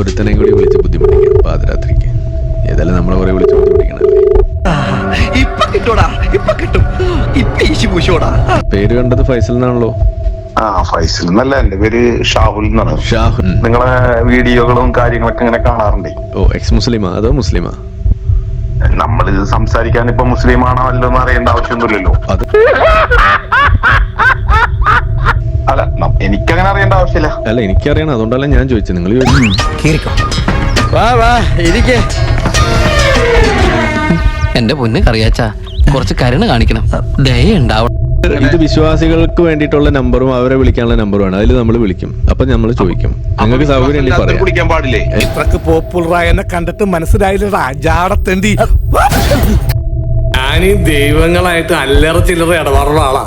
ഒരുത്തനെയും കൂടി വിളിച്ച് ബുദ്ധിമുട്ടിക്കാം പാതിരാത്രിക്ക്. ഏതായാലും നമ്മളെ കുറെ വിളിച്ച് ബുദ്ധിമുട്ടിക്കണല്ലേ? ഇപ്പൊ കിട്ടൂടാ ഇപ്പൊ കിട്ടും. ഇപ്പൊ ഈശിപൂശോടാ പേര് കണ്ടത് ഫൈസൽ എന്നാണല്ലോ? ആ ഫൈസൽ എന്നല്ല എന്റെ പേര് ഷാഹുൽ എന്നാണ്. ഷാഹുൽ. നിങ്ങളെ വീഡിയോകളും കാര്യങ്ങളൊക്കെ ഇങ്ങനെ കാണാറുണ്ട്? ഓ എക്സ് മുസ്ലിമാ അതോ മുസ്ലിമാ? നമ്മൾ ഇത് സംസാരിക്കാൻ ഇപ്പൊ മുസ്ലിം ആണോ അല്ലോ എന്ന് അറിയേണ്ട ആവശ്യമൊന്നുമില്ലല്ലോ. അത് അല്ല എനിക്കങ്ങനെ അറിയേണ്ട ആവശ്യമില്ല. അല്ല എനിക്കറിയണം. അതുകൊണ്ടല്ല ഞാൻ ചോദിച്ചത്. നിങ്ങൾ വാ വാ ഇരിക്കേ. എന്റെ പൊന്ന് കറിയാച്ച കുറച്ച് കരുണ കാണിക്കണം. ദയ ഉണ്ടാവണം. ഇത് വിശ്വാസികൾക്ക് വേണ്ടിയിട്ടുള്ള നമ്പറും അവരെ വിളിക്കാനുള്ള നമ്പറുമാണ്. അതിൽ നമ്മൾ വിളിക്കും. അപ്പൊ നമ്മൾ ചോദിക്കും. നിങ്ങൾക്ക് സൗകര്യം ഉണ്ടെങ്കിൽ പറയാം. കുടിക്കാൻ പാടില്ലേ? ഇത്രക്ക് പോപ്പുലറായ എന്നെ കണ്ടിട്ട് മനസ്സിലായില്ലടാ. ജാടത്തേണ്ടി. ഞാനീ ദൈവങ്ങളായിട്ട് അല്ലറ ചില്ലറ ഇടപാടുള്ള ആളാ.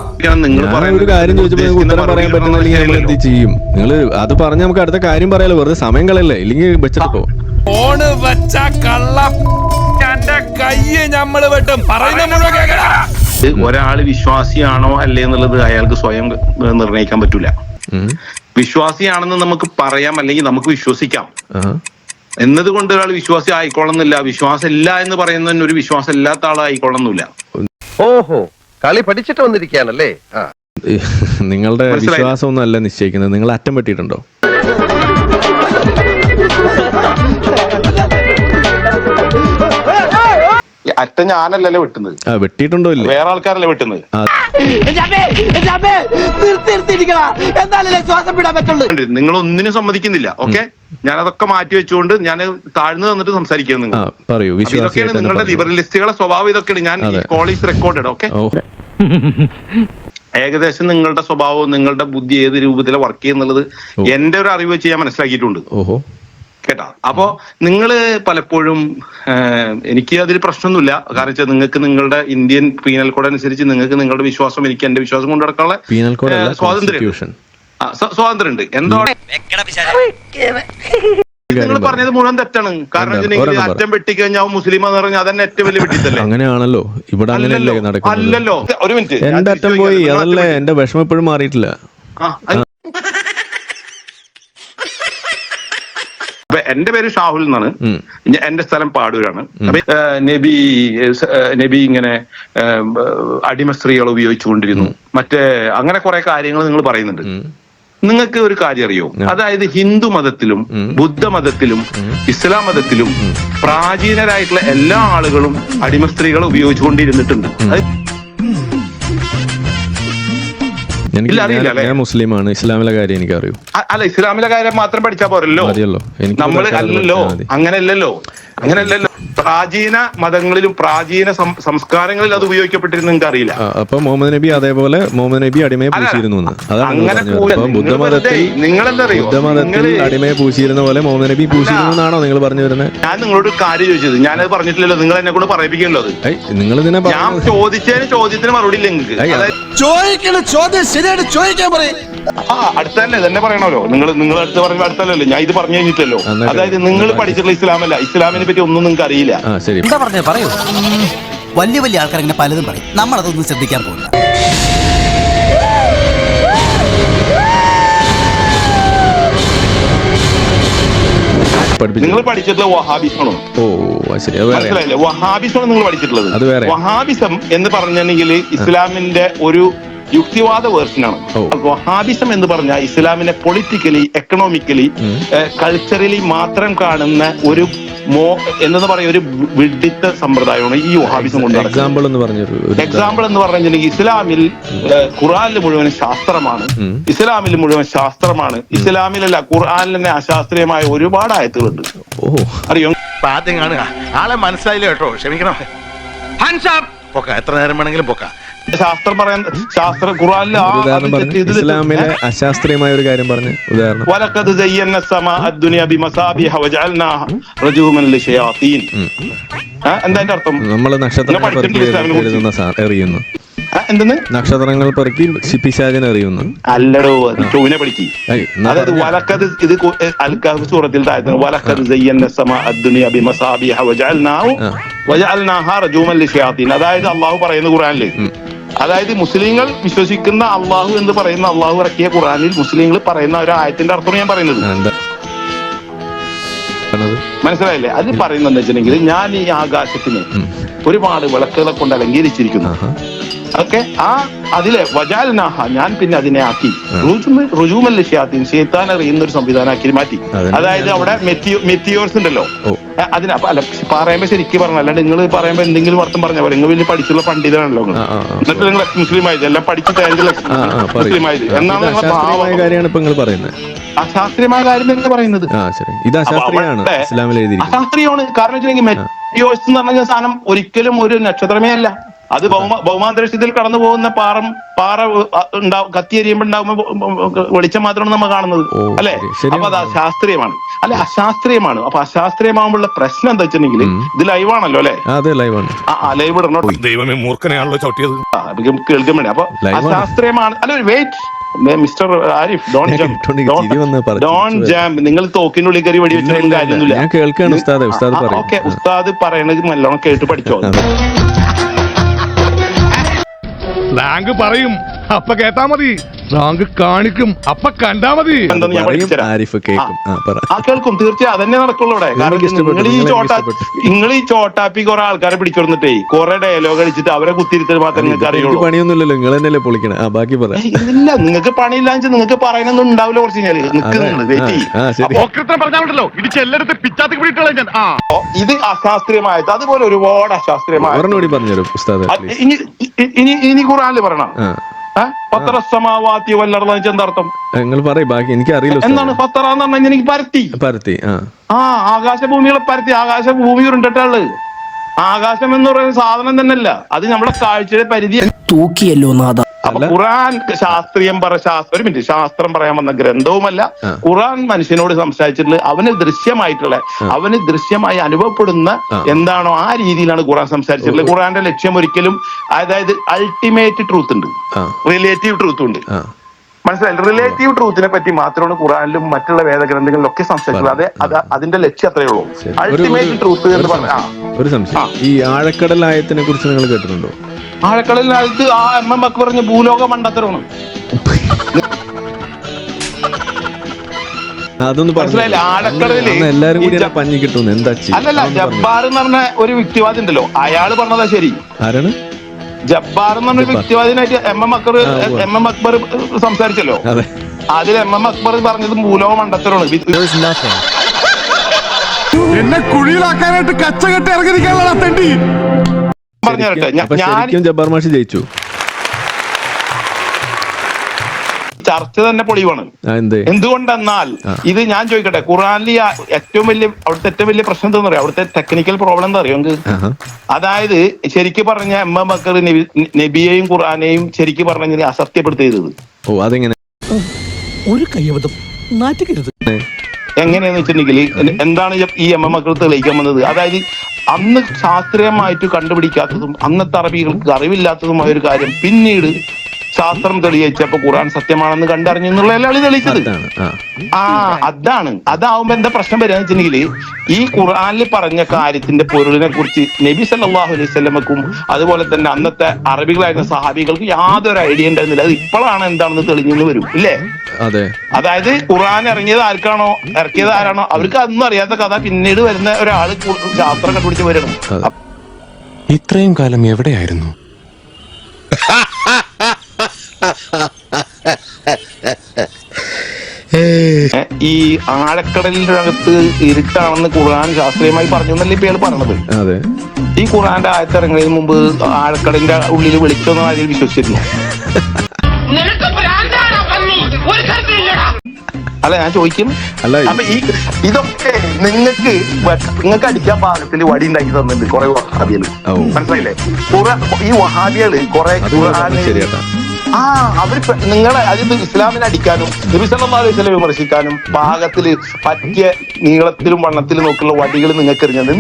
നിങ്ങൾ ഞാൻ ഒരു കാര്യം ചോദിച്ചപ്പോൾ ഉത്തരം പറയാൻ പറ്റുന്നില്ലെങ്കിൽ നമ്മൾ എന്ത് ചെയ്യും? നിങ്ങൾ അത് പറഞ്ഞ് നമുക്ക് അടുത്ത കാര്യം പറയാലോ. വെറുതെ സമയം കളയല്ലേ? ഇല്ലെങ്കിൽ വെച്ചിട്ടോ ഫോണ് വെച്ച കള്ള. എന്റെ കയ്യെ ഞമ്മൾ വെട്ടും. പറയുന്ന മുഴുവൻ കേക്കടാ ഒരാൾ വിശ്വാസിയാണോ അല്ലേ എന്നുള്ളത് അയാൾക്ക് സ്വയം നിർണയിക്കാൻ പറ്റൂല. വിശ്വാസിയാണെന്ന് നമുക്ക് പറയാം അല്ലെങ്കിൽ നമുക്ക് വിശ്വസിക്കാം. എന്നതുകൊണ്ട് ഒരാൾ വിശ്വാസി ആയിക്കൊള്ളുന്നില്ല. വിശ്വാസം ഇല്ല എന്ന് പറയുന്നതിന് ഒരു വിശ്വാസം ഇല്ലാത്ത ആളായിക്കൊള്ളുന്നില്ല. ഓഹോ കളി പഠിച്ചിട്ട് വന്നിരിക്കാനല്ലേ നിങ്ങളുടെ മനസ്സിലായി. വിശ്വാസം ഒന്നും അല്ല നിശ്ചയിക്കുന്നത്. നിങ്ങൾ അറ്റം പറ്റിയിട്ടുണ്ടോ? അറ്റ ഞാനല്ലല്ലോ വെട്ടുന്നത്. ആ വെട്ടിയിട്ടുണ്ടോ ഇല്ലേ? വേറെ ആൾക്കാരല്ലേ വെട്ടുന്നത്. നിങ്ങൾ ഒന്നിനും സമ്മതിക്കുന്നില്ല ഓക്കെ? ഞാൻ അതൊക്കെ മാറ്റി വെച്ചുകൊണ്ട് ഞാൻ താഴ്ന്നു തന്നിട്ട് സംസാരിക്കുന്നു നിങ്ങൾ. പറയൂ ഇതൊക്കെയാണ് നിങ്ങളുടെ പറയൂ. ലിബറലിസ്റ്റുകളെ സ്വഭാവം ഇതൊക്കെയാണ്. ഞാൻ. College recorded okay? ഏകദേശം നിങ്ങളുടെ സ്വഭാവവും നിങ്ങളുടെ ബുദ്ധി ഏത് രൂപത്തിലെ വർക്ക് ചെയ്യുന്നുള്ളത്. എന്റെ ഒരു അറിവ് വെച്ച് ഞാൻ മനസ്സിലാക്കിയിട്ടുണ്ട്. ഓഹോ. കേട്ടാ. അപ്പോ നിങ്ങൾ പലപ്പോഴും എനിക്ക് അതിൽ പ്രശ്നമൊന്നുമില്ല. കാരണം വെച്ചാൽ നിങ്ങൾക്ക് നിങ്ങളുടെ ഇന്ത്യൻ പീനൽ കോഡ് അനുസരിച്ച് നിങ്ങൾക്ക് നിങ്ങളുടെ വിശ്വാസം എനിക്ക് എന്റെ വിശ്വാസം കൊണ്ടു നടക്കാനുള്ള പീനൽ കോഡ് അല്ല സ്വാതന്ത്ര്യം കോൺസ്റ്റിറ്റ്യൂഷൻ ആ, സ്വ- സ്വാതന്ത്ര്യമുണ്ട്. എന്തോ നിങ്ങൾ പറഞ്ഞത് മുഴുവൻ തെറ്റാണ്. കാരണം അറ്റം വെട്ടിക്കഴിഞ്ഞാൽ മുസ്ലിം എന്ന് പറഞ്ഞാൽ അതന്നെ ഏറ്റവും വലിയ വെട്ടിത്തല്ലേ? അങ്ങനെയാണല്ലോ. ഇവിടെ അങ്ങനെയല്ലേ നടക്കുന്നത്. അല്ലല്ലോ. ഒരു മിനിറ്റ്. എന്റെ അറ്റം പോയി. അതല്ലേ എന്റെ വിഷമം ഇപ്പോഴും മാറിയിട്ടില്ല ആ, അത് അപ്പൊ എന്റെ പേര് ഷാഹുൽ എന്നാണ്. എന്റെ സ്ഥലം പാടൂരാണ്. നബി നബി ഇങ്ങനെ അടിമ സ്ത്രീകൾ ഉപയോഗിച്ചുകൊണ്ടിരുന്നു മറ്റേ അങ്ങനെ കുറെ കാര്യങ്ങൾ നിങ്ങൾ പറയുന്നുണ്ട്. നിങ്ങൾക്ക് ഒരു കാര്യം അറിയോ? അതായത് ഹിന്ദു മതത്തിലും ബുദ്ധ മതത്തിലും ഇസ്ലാം മതത്തിലും പ്രാചീനരായിട്ടുള്ള എല്ലാ ആളുകളും അടിമ സ്ത്രീകളെ ഉപയോഗിച്ചുകൊണ്ടിരുന്നിട്ടുണ്ട് ഞാൻ- മുസ്ലിമാണ്. ഇസ്ലാമിലെ കാര്യം എനിക്ക് അറിയൂ അല്ല ഇസ്ലാമിലെ കാര്യം മാത്രം പഠിച്ചാ പോരല്ലോ. നമ്മൾ അല്ലല്ലോ. അങ്ങനെയല്ലല്ലോ. അങ്ങനെയല്ലല്ലോ. പ്രാചീന മതങ്ങളിലും പ്രാചീന സംസ്കാരങ്ങളിലും അത് ഉപയോഗിക്കപ്പെട്ടിരുന്നു നിങ്ങൾക്ക് അറിയില്ല അപ്പൊ മുഹമ്മദ് നബി അതേപോലെ മുഹമ്മദ് നബി അടിമയെ പൂശിയിരുന്നു അങ്ങനെ ബുദ്ധമതത്തിൽ അറിയോ? ബുദ്ധമതത്തിൽ അടിമയെ പൂശിയിരുന്ന പോലെ മുഹമ്മദ് നബി പൂശിയിരുന്നു എന്നാണോ നിങ്ങൾ പറഞ്ഞു വരുന്നത് ഞാൻ നിങ്ങളോട് കാര്യം ചോദിച്ചത്. ഞാനത് പറഞ്ഞിട്ടില്ലല്ലോ. നിങ്ങൾ എന്നെ കൊണ്ട് പറയിപ്പിക്കണല്ലോ അത് നിങ്ങൾ ഇതിനെ ഞാൻ ചോദിച്ചതിന് ചോദ്യത്തിന് മറുപടി ഇല്ല നിങ്ങൾക്ക്. അതായത് ചോദിക്കണ ചോദ്യം ശരിയായിട്ട് ചോദിക്കാൻ പറയും. ആ അടുത്തല്ലേ തന്നെ പറയണല്ലോ. നിങ്ങൾ നിങ്ങൾ അടുത്ത് പറഞ്ഞ അടുത്തല്ലോ ഞാൻ ഇത് പറഞ്ഞു കഴിഞ്ഞിട്ടല്ലോ അതായത് നിങ്ങൾ പഠിച്ചിട്ടുള്ള ഇസ്ലാമല്ല. ഇസ്ലാമിനെ പറ്റി ഒന്നും നിങ്ങൾക്ക് അറിയില്ല. ആ ശരി. എന്താ പറഞ്ഞേ പറയൂ. വലിയ വലിയ ആൾക്കാർ ഇങ്ങനെ പലതും പറയും. നമ്മൾ അതൊന്നും ശ്രദ്ധിക്കാൻ പോകില്ല നിങ്ങൾ പഠിച്ചിട്ടുള്ള വഹാബിസമാണോ. ഓ ശരി. മനസ്സിലായില്ലേ? വഹാബിസമാണ് നിങ്ങൾ പഠിച്ചിട്ടുള്ളത്. അത് വേറെ. വഹാബിസം എന്ന് പറഞ്ഞിട്ടുണ്ടെങ്കിൽ ഇസ്ലാമിന്റെ ഒരു യുക്തിവാദ വേർഷനാണ്. വഹാബിസം എന്ന് പറഞ്ഞ ഇസ്ലാമിനെ പൊളിറ്റിക്കലി എക്കണോമിക്കലി കൾച്ചറലി മാത്രം കാണുന്ന ഒരു മോ എന്ന് പറയുന്ന ഒരു വിഡിത്ത സമ്പ്രദായമാണ് ഈ വഹാബിസം കൊണ്ട് നടക്കുന്നത്. എക്സാമ്പിൾ എന്ന് പറഞ്ഞു ഒരു എക്സാമ്പിൾ എന്ന് പറഞ്ഞിട്ടുണ്ടെങ്കിൽ ഇസ്ലാമിൽ ഖുറാനിൽ മുഴുവൻ ശാസ്ത്രമാണ്. ഇസ്ലാമിൽ മുഴുവൻ ശാസ്ത്രമാണ്. ഇസ്ലാമിലല്ല ഖുർആാനിൽ തന്നെ അശാസ്ത്രീയമായ ഒരുപാട് ആയത്തുകളുണ്ട്. ഓ. അറിയോ? ആദ്യം കാണുക. ആളെ മനസ്സിലായില്ല കേട്ടോ? ക്ഷമിക്കണം. പൊക്ക. എത്ര നേരം വേണമെങ്കിലും പൊക്ക. ശാസ്ത്രം പറയാൻ ശാസ്ത്ര ഖുറാനിൽ ഇസ്ലാമിലെ അശാസ്ത്രീയമായ ഒരു കാര്യം പറഞ്ഞു. ഉദാഹരണം. വലക്കത് സയ്യന്ന സമാ അദ്ദുനിയ ബിമസാബിഹ വജഅൽനാഹ റജൂമൻ ലിശയാത്തീൻ ആ, എന്താ അതിന്റെ അർത്ഥം? നമ്മൾ? എറിയുന്ന. എന്തെന്ന്? നക്ഷത്രങ്ങൾ പെറുക്കി പിശാചിനെ എറിയുന്നു. അല്ലടോ ചോവിനെ പഠിക്കി. അതായത്. വലക്കത് ഇത് കു- എ, അൽ കഹ്ഫ് സൂറത്തിൽ താഴ്ത്തുന്നു വലക്കത് സമാ അദ്ദുനിയ ബിമസാബിഹ വജഅൽനാഹു ആ. വജഅൽനാഹ റജൂമൻ ലിശയാത്തീൻ അതായത് അള്ളാഹു പറയുന്ന ഖുറാനിൽ അതായത് മുസ്ലിങ്ങൾ വിശ്വസിക്കുന്ന അള്ളാഹു എന്ന് പറയുന്ന അള്ളാഹു ഇറക്കിയ ഖുറാനിൽ മുസ്ലിങ്ങൾ പറയുന്ന ഒരു ആയത്തിന്റെ അർത്ഥം ഞാൻ പറയുന്നത്. മനസ്സിലായില്ലേ? അത് പറയുന്നത് വെച്ചിട്ടുണ്ടെങ്കിൽ ഞാൻ ഈ ആകാശത്തിന് ഒരുപാട് വിളക്കുകളെ കൊണ്ട് അലങ്കരിച്ചിരിക്കുന്നു. ഓക്കെ ആ അതിലെ വജാലനാഹ ഞാൻ പിന്നെ അതിനെ ആക്കി. റുജുമല്ല ഷാത്തിൻ ഷെയ്ത്താൻ അറിയുന്ന ഒരു സംവിധാനമാക്കി മാറ്റി. അതായത് അവിടെ മെറ്റിയോർസ് ഉണ്ടല്ലോ. അതിന് അപ്പൊ അല്ല പറയുമ്പോ ശരിക്കും പറഞ്ഞു അല്ലാണ്ട് നിങ്ങൾ പറയുമ്പോ എന്തെങ്കിലും അർത്ഥം പറഞ്ഞ പോലെ നിങ്ങൾ വലിയ പഠിച്ചുള്ള പണ്ഡിതനാണല്ലോ. എന്നിട്ട് നിങ്ങൾ മുസ്ലിം ആയത് എല്ലാം പഠിച്ച് മുസ്ലിം ആയത് എന്നാണ് നിങ്ങൾ പറയുന്നത്. അശാസ്ത്രീയമായ കാര്യം തന്നെ പറയുന്നത്? ഇത് അശാസ്ത്രീയമാണ് കാരണം വെച്ചിട്ടുണ്ടെങ്കിൽ മെറ്റിയോസ് എന്ന് പറഞ്ഞ സാധനം ഒരിക്കലും ഒരു നക്ഷത്രമേ അല്ല. അത് ഭൗമ ഭൗമാന്തരീക്ഷത്തിൽ കടന്നു പോകുന്ന പാറം പാറ ഉണ്ടാവും കത്തി എരിയുമ്പോൾ ഉണ്ടാകുമ്പോൾ വെളിച്ചം മാത്രമാണ് നമ്മൾ കാണുന്നത്. അല്ലെ. അപ്പൊ അത് അശാസ്ത്രീയമാണ്. അല്ലെ അശാസ്ത്രീയമാണ്. അപ്പൊ അശാസ്ത്രീയമാകുമ്പോഴുള്ള പ്രശ്നം എന്താ വെച്ചിട്ടുണ്ടെങ്കിൽ ഇത് ലൈവാണല്ലോ അല്ലെ? ആ അതെ ലൈവാണ്. ആ ലൈവ് ഇടണോ? ദൈവമേ മൂർഖനെയാണല്ലോ ചവിട്ടിയത്. കേൾക്കാൻ വേണ്ടി. അപ്പൊ അശാസ്ത്രീയമാണ്. അല്ല wait mister Arif don't. Don't നിങ്ങൾ തോക്കിനുള്ളിൽ കയറി വടി ഇല്ല, കാര്യമൊന്നുമില്ല. ഞാൻ കേൾക്കാണ് ഉസ്താദ് ഉസ്താദ്. ഓക്കെ ഉസ്താദ് പറയണത് നല്ലോണം കേട്ട് പഠിച്ചോ ബാങ്ക് പറയും. അപ്പ കേട്ടാ മതി. റാങ്ക് കാണിക്കും. അപ്പ കണ്ടാ മതി. എന്താന്ന് ഞാൻ. ആരിഫ് കേൾക്കും ആ പറ. ആ കേൾക്കും. തീർച്ചയായും അതന്നെ നടക്കുള്ളൂ ഇവിടെ. കാരണം എനിക്ക് ഇഷ്ടപ്പെട്ടു, നിങ്ങൾ ഈ ചോട്ടാ ഇഷ്ടപ്പെട്ടു. നിങ്ങൾ ഈ ചോട്ടാപ്പി കുറെ ആൾക്കാരെ പിടിച്ചോടുന്നിട്ടേ കുറെ ഡയലോഗ് അടിച്ചിട്ട് അവരെ കുത്തിരുത്തൽ മാത്രമേ നിങ്ങൾക്ക് എനിക്ക് അറിയുള്ളൂ. പണിയൊന്നുമില്ലല്ലോ. നിങ്ങൾ തന്നെയല്ലേ പൊളിക്കണേ. ആ ബാക്കി പറ. ഏയ്, ഇല്ല നിങ്ങൾക്ക് പണിയില്ലാന്ന് വെച്ചാൽ നിങ്ങൾക്ക് പറയണൊന്നും ഉണ്ടാവില്ല കുറച്ച് കഴിഞ്ഞാൽ. അതെ. നിൽക്കുന്നുണ്ട് ആ, വെയിറ്റ് ആ ശരി. പറഞ്ഞാണല്ലോ ഇടിച്ച് എല്ലായിടത്തും പിച്ചാത്തി പിടിയിട്ടുള്ള ഞാൻ. ആ. ഇത് അശാസ്ത്രീയമായത്. അതുപോലെ ഒരുപാട് അശാസ്ത്രീയമായ ഒരെണ്ണം കൂടി പറഞ്ഞുതരും ഉസ്താദ് അത് ഇനി ഇ- ഇനി ഇനി ഖുറാനിൽ പറയണം. ആ. പത്രസമാവാത്തി വല്ലർന്ന് വെച്ചാൽ എന്താർത്ഥം? നിങ്ങൾ പറയും ബാക്കി എനിക്ക് അറിയില്ല എന്താണ് പത്ര എന്ന് പറഞ്ഞാൽ എനിക്ക് പരത്തി. പരത്തി ആ. ആ ആകാശഭൂമികളെ പരത്തി. ആകാശഭൂമി ഉരുണ്ടിട്ടുള്ളത് ആകാശം എന്ന് പറയുന്ന സാധനം തന്നെയല്ല. അത് നമ്മുടെ കാഴ്ചയുടെ പരിധി തൂക്കിയല്ലോ നാഥ. അപ്പൊ ഖുറാൻ ശാസ്ത്രീയം പറ ശാസ്ത്ര ഒരു മിനിറ്റ് ശാസ്ത്രം പറയാൻ വന്ന ഗ്രന്ഥവുമല്ല. ഖുറാൻ മനുഷ്യനോട് സംസാരിച്ചിട്ടുള്ളത് അവന് ദൃശ്യമായിട്ടുള്ള അവന് ദൃശ്യമായി അനുഭവപ്പെടുന്ന എന്താണോ ആ രീതിയിലാണ് ഖുറാൻ സംസാരിച്ചിട്ടുള്ളത്. ഖുറാന്റെ ലക്ഷ്യം ഒരിക്കലും അതായത് അൾട്ടിമേറ്റ് ട്രൂത്ത് ഉണ്ട്. റിലേറ്റീവ് ട്രൂത്ത് ഉണ്ട്. മനസ്സിലായി? റിലേറ്റീവ് ട്രൂത്തിനെ പറ്റി മാത്രമാണ് ഖുറാനിലും മറ്റുള്ള വേദഗ്രന്ഥങ്ങളിലൊക്കെ സംസാരിക്കുന്നത് അതെ അത് അതിന്റെ ലക്ഷ്യം അത്രയേ ഉള്ളൂ. അൾട്ടിമേറ്റ് ട്രൂത്ത് എന്ന് പറഞ്ഞാൽ. ഒരു സംശയം. ഈ ആഴക്കടൽ ആയത്തിനെ കുറിച്ച് നിങ്ങൾ കേട്ടിട്ടുണ്ടോ? ആഴക്കടലിനകത്ത് ആ എം എം ഒക്കെ പറഞ്ഞ ഭൂലോക മണ്ടത്തരമാണ്. അതൊന്ന് മനസ്സിലായില്ലേ? ആഴക്കടലിൽ എല്ലാരും കൂടി ജ- കിട്ടുന്നു എന്താ അല്ലല്ല ജബ്ബാർ എന്ന് പറഞ്ഞ ഒരു വ്യക്തിവാദി ഉണ്ടല്ലോ. അയാൾ പറഞ്ഞതാ ശരി. ആരാണ്? ജബ്ബാർ എന്ന് പറഞ്ഞ വ്യക്തിവാദിനായിട്ട് M M Akbar M M Akbar സംസാരിച്ചല്ലോ. അതിൽ എം എം അക്ബർ പറഞ്ഞത് മൂലോ മണ്ടത്തരമാണ്. എന്നെ കുഴിയിലാക്കാനായിട്ട് കച്ചകെട്ട് ഇറങ്ങിയിരിക്കാനുള്ള തെണ്ടി. പറഞ്ഞു തരട്ടെ. ഞാ- അപ്പൊ ഞാൻ ശരിക്കും ജബ്ബാർ മാഷി ജയിച്ചു. ചർച്ച തന്നെ പൊളിവാണ്. എന്തേ? എന്തുകൊണ്ടെന്നാൽ ഇത് ഞാൻ ചോദിക്കട്ടെ ഖുറാനിൽ ഏറ്റവും വലിയ അവിടുത്തെ ഏറ്റവും വലിയ പ്രശ്നം എന്താ പറയാ അവിടുത്തെ ടെക്നിക്കൽ പ്രോബ്ലം എന്താ അറിയോ നിങ്ങൾക്ക്? അതായത് ശരിക്ക് പറഞ്ഞ എം എം ബക്കർ നബി- നബിയെയും ഖുറാനെയും ശരിക്ക് പറഞ്ഞ അസത്യപ്പെടുത്തിയത്. ഓ അതെങ്ങനെ? ഒരു കയ്യബദ്ധം നാറ്റുകരുത് എങ്ങനെയാന്ന് വെച്ചിട്ടുണ്ടെങ്കിൽ എന്താണ് ഈ- എം എം മക്കൾ തെളിയിക്കാൻ വന്നത് അതായത് അന്ന് ശാസ്ത്രീയമായിട്ട് കണ്ടുപിടിക്കാത്തതും അന്നത്തെ അറബികൾക്ക് അറിവില്ലാത്തതുമായ ഒരു കാര്യം പിന്നീട് ശാസ്ത്രം തെളിയിച്ചപ്പോ ഖുറാൻ സത്യമാണെന്ന് കണ്ടറിഞ്ഞു എന്നുള്ളതല്ലേ തെളിയിച്ചത്? അതാണ് ആ. അതാണ്. അതാവുമ്പോ എന്താ പ്രശ്നം വരിക വെച്ചിട്ടുണ്ടെങ്കിൽ ഈ ഖുർആനിൽ പറഞ്ഞ കാര്യത്തിന്റെ പൊരുളിനെ കുറിച്ച് നബി സല്ലാഹു അലൈഹി സ്വലമക്കും അതുപോലെ തന്നെ അന്നത്തെ അറബികളായിരുന്ന സഹാബികൾക്ക് യാതൊരു ഐഡിയ ഉണ്ടായിരുന്നില്ല. അത് ഇപ്പോഴാണ് എന്താണെന്ന് തെളിഞ്ഞു വരും. ഇല്ലേ? അതെ. അതായത് ഖുർആൻ ഇറങ്ങിയത് ആർക്കാണോ? ഇറക്കിയത് ആരാണോ? അവർക്ക് അതൊന്നും അറിയാത്ത കഥ പിന്നീട് വരുന്ന ഒരാൾ ശാസ്ത്രം കണ്ടുപിടിച്ച് വരണം ഇത്രയും കാലം എവിടെയായിരുന്നു? ഈ ആഴക്കടലിന്റെ അകത്ത് ഇരുട്ടാണെന്ന് ഖുർആൻ ശാസ്ത്രീയമായി പറഞ്ഞു എന്നല്ലേ ഇപ്പൊ ഇയാൾ പറഞ്ഞത് അതെ. ഈ ഖുർആന്റെ ആയത്തിറങ്ങുന്നതിന് മുമ്പ് ആഴക്കടലിന്റെ ഉള്ളിൽ വെളിച്ചൊന്നും ആരെയും തരത്തിലില്ലടാ അല്ല ഞാൻ ചോദിക്കും. അപ്പൊ ഈ ഇതൊക്കെ നിങ്ങൾക്ക് നിങ്ങൾക്ക് അടിക്കാൻ പാകത്തിൽ വടി ഉണ്ടാക്കി തന്നിട്ടുണ്ട് കുറെ വഹാബികൾ. ഓ. മനസ്സിലായില്ലേ? കുറെ ഈ വഹാബികൾ കുറെ ആ അവർ നിങ്ങളെ അതിന് ഇസ്ലാമിനെ അടിക്കാനും നബി സല്ലല്ലാഹു അലൈഹി വസല്ലം വിമർശിക്കാനും പാകത്തിൽ പറ്റിയ നീളത്തിലും വണ്ണത്തിലും നോക്കിയുള്ള വടികൾ നിങ്ങൾക്ക് എറിഞ്ഞത്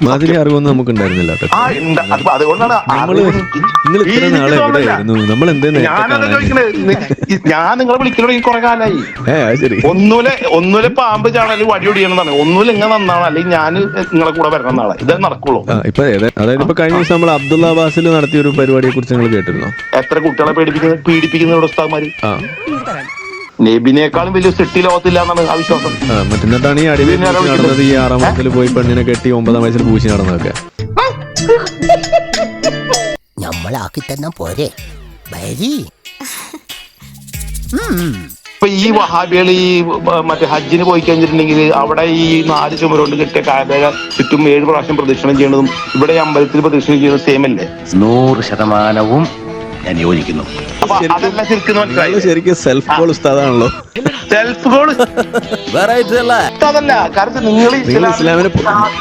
മാതിരി അറിവൊന്നും നമുക്ക് ഉണ്ടായിരുന്നില്ല നമ്മൾ ഞാൻ നിങ്ങളെ വിളിക്കണോ ഈ കുറെ കാലായി. ഒന്നുമില്ല ഒന്നുമില്ല ശരി. ഒന്നൂലെ ഒന്നൂലെ പാമ്പ് ചാണൽ വടി ഒടിയണമെന്നാണ് ഒന്നുമില്ല ഇങ്ങനെ നന്നാണ്. അല്ലെങ്കിൽ ഞാൻ നിങ്ങളെ കൂടെ വരണം എന്നാണ് ഇതേ നടക്കുള്ളൂ. ഇപ്പൊ അതായത് ഇപ്പൊ കഴിഞ്ഞ ദിവസം നമ്മൾ അബ്ദുള്ള അബ്ബാസിൽ നടത്തിയ ഒരു പരിപാടിയെ കുറിച്ച് നിങ്ങൾ കേട്ടിരുന്നോ? എത്ര കുട്ടികളെ പേടിപ്പിക്കുന്ന പീഡിപ്പിക്കുന്ന ഉസ്താദ്മാര്? ആ. നബിനേക്കാളും വലിയ സൃഷ്ടി ലോകത്തില്ല എന്നാണ് ആ വിശ്വാസം. മറ്റെന്നിട്ടാണ് ഈ നടന്നത് ഈ ആറാം വയസ്സിൽ പോയി പെണ്ണിനെ കെട്ടി ഒമ്പതാം വയസ്സിൽ പൂശി നടന്നൊക്കെ നമ്മളാക്കി തന്നെ പോരെ വരി ഇപ്പൊ ഈ വഹാബികൾ ഈ മറ്റേ ഹജ്ജിന് പോയി കഴിഞ്ഞിട്ടുണ്ടെങ്കിൽ അവിടെ ഈ നാല് ചുമരുകൊണ്ട് കിട്ടിയ കാതക ചുറ്റും ഏഴ് പ്രാവശ്യം പ്രദക്ഷിണം ചെയ്യുന്നതും ഇവിടെ ഈ അമ്പലത്തിൽ പ്രദക്ഷിണം ചെയ്യുന്നത് സെയിം അല്ലേ? നൂറ് ശതമാനവും ഞാൻ യോജിക്കുന്നു. ശരിക്കും സെൽഫ് കോൾ ഉസ്താദാണല്ലോ. സെൽഫ് ഗോൾ കാരണം നിങ്ങൾ ഇസ്ലാമിനെ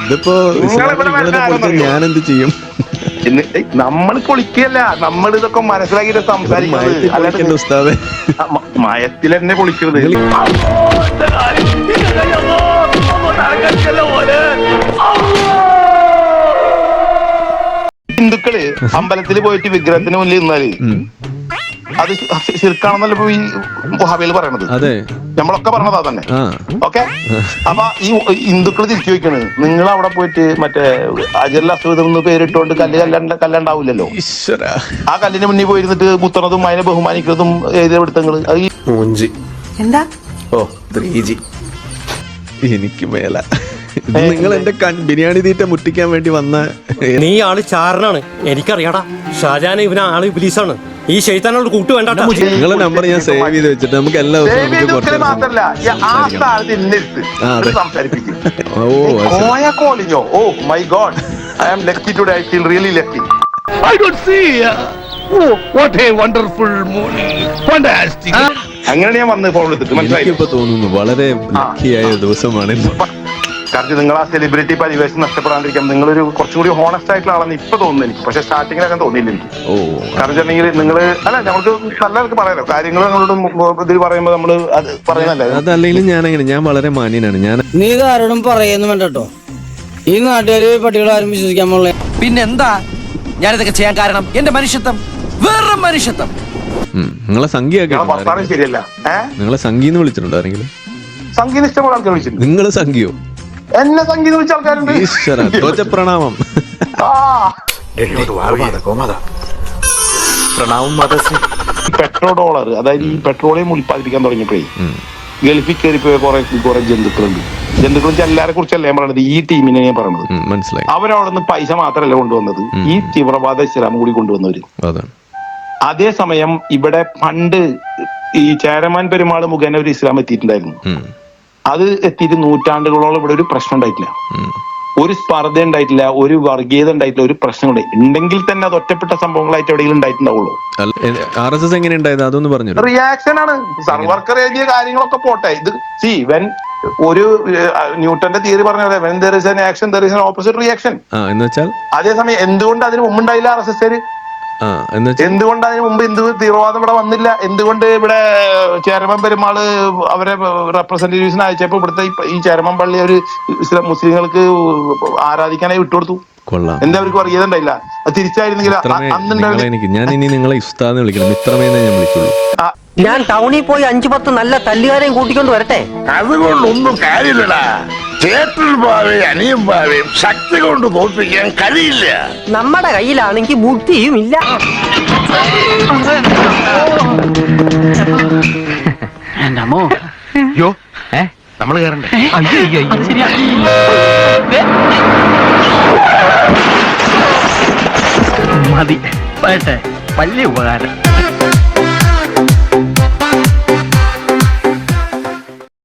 ഇതിപ്പോ ഞാൻ എന്ത് ചെയ്യും? നമ്മൾ പൊളിക്കല്ല നമ്മൾ ഇതൊക്കെ മനസ്സിലാക്കിയിട്ട് സംസാരിക്കുന്നത് ഉസ്താദെ. മയത്തിൽ തന്നെ പൊളിക്കുന്നത് ഹിന്ദുക്കൾ അമ്പലത്തിൽ പോയിട്ട് വിഗ്രഹത്തിന് മുന്നിൽ നിന്നാൽ അത് ശിർക്കാണെന്നല്ല ഇപ്പൊ ഈ വഹാബികൾ പറയണത്. അതെ. നമ്മളൊക്കെ പറഞ്ഞതാ തന്നെ. ഓക്കെ? അപ്പൊ ഈ ഹിന്ദുക്കൾ തിരിച്ചു വെക്കണ് നിങ്ങൾ അവിടെ പോയിട്ട് മറ്റേ അജല്ല അസുഖം എന്ന് പേരിട്ടുകൊണ്ട് കല്ല് കല്ല കല്ലുണ്ടാവില്ലല്ലോ? ഈശ്വര. ആ കല്ലിന് മുന്നിൽ പോയിരുന്നിട്ട് കുത്തുന്നതും അതിനെ ബഹുമാനിക്കുന്നതും എഴുതിയെടുത്തങ്ങൾ അത് എന്താ? Oh three G. എനിക്ക് മേല. നിങ്ങൾ എന്റെ കൺ- ബിരിയാണി തീറ്റ മുട്ടിക്കാൻ വേണ്ടി വന്ന നീ ആൾ ചാരനാണ്. എനിക്കറിയാടാ. ഷാജാൻ ഇവന ആൾ ഇബിലീസാണ്. ഈ ശൈത്താനോട് കൂട്ട് വേണ്ട നിങ്ങളെ നമ്പർ ഞാൻ സേവ് ചെയ്ത് വെച്ചിട്ട് നമുക്ക് എല്ലാ ദിവസവും ഓ my God I am lucky today I feel really lucky I don't see oh what a wonderful morning fantastic അങ്ങനെയാണ് ഞാൻ വന്ന് ഫോൺ എടുത്തിട്ട് മനസ്സിലായി തോന്നുന്നു വളരെ ലക്കിയായ ദിവസമാണ്. കാരണം നിങ്ങൾ ആ സെലിബ്രിറ്റി പരിവേഷം നഷ്ടപ്പെടാണ്ടിരിക്കാം നിങ്ങളൊരു കുറച്ചും കൂടി ഹോണസ്റ്റ് ആയിട്ടുള്ള ആളെന്ന് ഇപ്പൊ തോന്നുന്നു എനിക്ക്. പക്ഷെ സ്റ്റാർട്ടിങ്ങിലൊക്കെ തോന്നിയില്ല എനിക്ക്. ഓ. കാരണം വെച്ചിട്ടുണ്ടെങ്കിൽ നിങ്ങൾ അല്ല നമുക്ക് നല്ലവർക്ക് പറയാലോ. കാര്യങ്ങൾ നിങ്ങളോട് ഇതിൽ പറയുമ്പോൾ നമ്മൾ അത് പറയുന്നല്ലേ അതല്ലെങ്കിലും ഞാൻ അങ്ങനെ ഞാൻ വളരെ മാന്യനാണ്. ഞാൻ നീ ആരോടും പറയുന്നു വേണ്ട കേട്ടോ. ഈ നാട്ടുകാര് പട്ടികൾ ആരും വിശ്വസിക്കാൻ പോലുള്ള പിന്നെന്താ? ഞാനിതൊക്കെ ചെയ്യാൻ കാരണം എന്റെ മനുഷ്യത്വം. വേറെ മനുഷ്യത്വം. നിങ്ങളെ സംഖ്യ നിങ്ങളെ സംഖ്യ വിളിച്ചിട്ടുണ്ടോ ആരെങ്കിലും? സംഖ്യ ഇഷ്ടമുള്ള ആൾക്കാർ വിളിച്ചിട്ടുണ്ട്. നിങ്ങൾ സംഖ്യയോ? എന്നെ സംഗീതം വിളിച്ച ആൾക്കാരുണ്ട്. ഈശ്വര പ്രണാമം. ആ. പെട്രോ ഡോളർ അതായത് ഈ പെട്രോളിയം ഉൽപ്പാദിപ്പിക്കാൻ തുടങ്ങിയപ്പോഴേ. ഗൾഫിൽ കയറിപ്പോയ കുറെ കുറെ ജന്തുക്കളുണ്ട്. ജന്തുക്കളും എല്ലാരെ കുറിച്ചല്ല ഞാൻ പറയുന്നത് ഈ ടീമിനെ ഞാൻ പറയുന്നത് മനസ്സിലായി. അവരവിടെ നിന്ന് പൈസ മാത്രമല്ല കൊണ്ടുവന്നത്. ഈ തീവ്രവാദ ഇസ്ലാം കൂടി കൊണ്ടുവന്നവര്. അതേസമയം ഇവിടെ പണ്ട് ഈ ചേരമാൻ പെരുമാൾ മുഖേന ഒരു ഇസ്ലാം എത്തിയിട്ടുണ്ടായിരുന്നു. അത് എത്തിയിട്ട് നൂറ്റാണ്ടുകളോളം ഇവിടെ ഒരു പ്രശ്നം ഉണ്ടായിട്ടില്ല. ഒരു സ്പർദ്ധ ഉണ്ടായിട്ടില്ല ഒരു വർഗീയത ഉണ്ടായിട്ടില്ല ഒരു പ്രശ്നം ഉണ്ടായി. ഉണ്ടെങ്കിൽ തന്നെ അത് ഒറ്റപ്പെട്ട സംഭവങ്ങളായിട്ട് എവിടെയെങ്കിലും ഉണ്ടായിട്ടുണ്ടാവുള്ളൂ. ആർ എസ് എസ് എങ്ങനെ ഉണ്ടായത്? അതൊന്ന് പറഞ്ഞു റിയാക്ഷൻ ആണ്. സർവർക്കർ എഴുതിയ കാര്യങ്ങളൊക്കെ പോട്ടെ. ഇത് സി വെൻ ഒരു ന്യൂട്ടന്റെ തിയറി പറഞ്ഞത് when there is an action there is an opposite reaction എന്ന് വെച്ചാൽ? അതേസമയം എന്തുകൊണ്ട് അതിന് മുമ്പുണ്ടായില്ല ആർ എസ് എസ് എന്തുകൊണ്ട് അതിന് മുമ്പ് എന്ത് തീവ്രവാദം ഇവിടെ വന്നില്ല? എന്തുകൊണ്ട് ഇവിടെ ചേരമൻ പെരുമാൾ അവരെ റെപ്രസെന്റേറ്റീവ്സിനെ അയച്ചപ്പോ ഇവിടുത്തെ ഈ- ചേരമൻ പള്ളി ഒരു ഇസ്ലാം മുസ്ലിങ്ങൾക്ക് ആരാധിക്കാനായി വിട്ടുകൊടുത്തു? കൊള്ളാം. എന്താ അവർക്ക് അറിയതുണ്ടായില്ല തിരിച്ചായിരുന്നെങ്കിൽ ഞാൻ ഇനി നിങ്ങളെ ഉസ്താന്ന് വിളിക്കണം മിത്രമേന്നേ ഞാൻ വിളിക്കുള്ളൂ. ഞാൻ ടൗണിൽ പോയി അഞ്ചു പത്ത് നല്ല തല്ലുകാരെയും കൂട്ടിക്കൊണ്ട് വരട്ടെ? അതുകൊണ്ടൊന്നും കാര്യമില്ലടാ. ചേട്ടൻ പാവയും അനിയും പാവയും ശക്തി കൊണ്ട് തോൽപ്പിക്കാൻ കഴിയില്ല. നമ്മുടെ കയ്യിലാണെങ്കിൽ ബുദ്ധിയും ഇല്ല. അയ്യോ ഏ? നമ്മൾ കയറണ്ടേ മതി. പറ്റേ വലിയ ഉപകാരം.